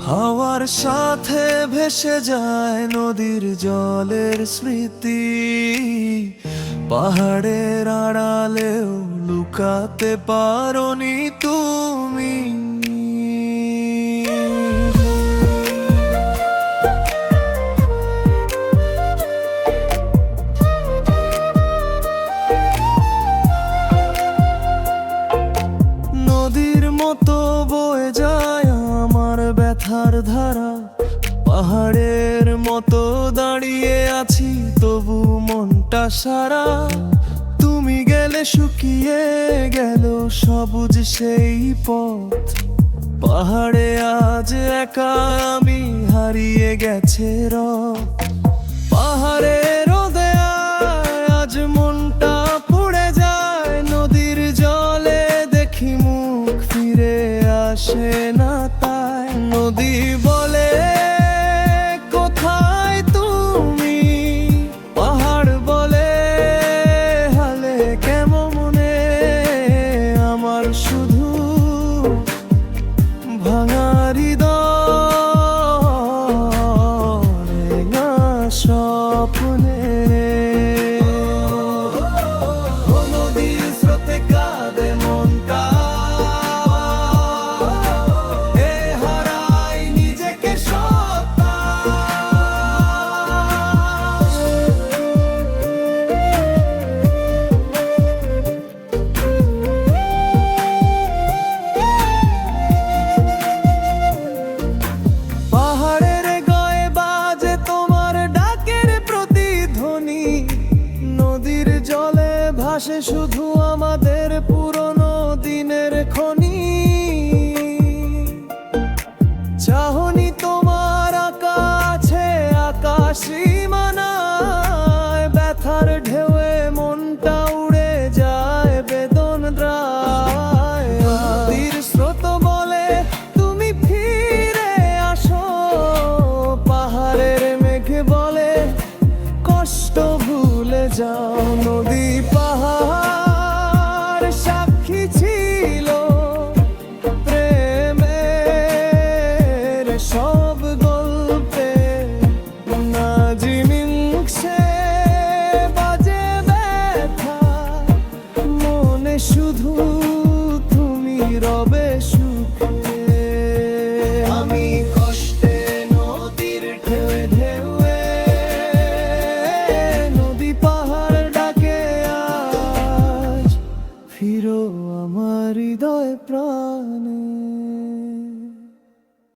হাওয়ার সাথে ভেসে যায় নদীর জলের স্মৃতি। পাহাড়ের আড়ালেও লুকাতে পারনি তুমি। ব্যথার ধারা, পাহাড়ের মতো দাঁড়িয়ে আছি, তবু মনটা সারা। তুমি গেলে, শুকিয়ে গেল সবুজ সেই পথ। পাহাড়ে আজ একা আমি হারিয়ে গেছে রব পাহাড়ের দেয়ায় আজ মনটা পড়ে যায়, নদীর জলে দেখি মুখ ফিরে আসে না। নদী বলে ভাসে শুধু আমাদের পুরনো দিনের খনি। চাহনি তোমার আকাছে আকাশ সীমানায় ব্যথার ঢেউয়ে মনটা উড়ে যায় বেদন দ্রায়। স্রোত বলে তুমি ফিরে আসো। পাহাড়ের মেঘ বলে কষ্ট ভুলে যাও নদী পাহাড় সাক্ষী ছিল। প্রেমের সব গল্পে নাজিমিংসে বাজে ব্যথা। মনে শুধু আমার হৃদয় প্রাণে।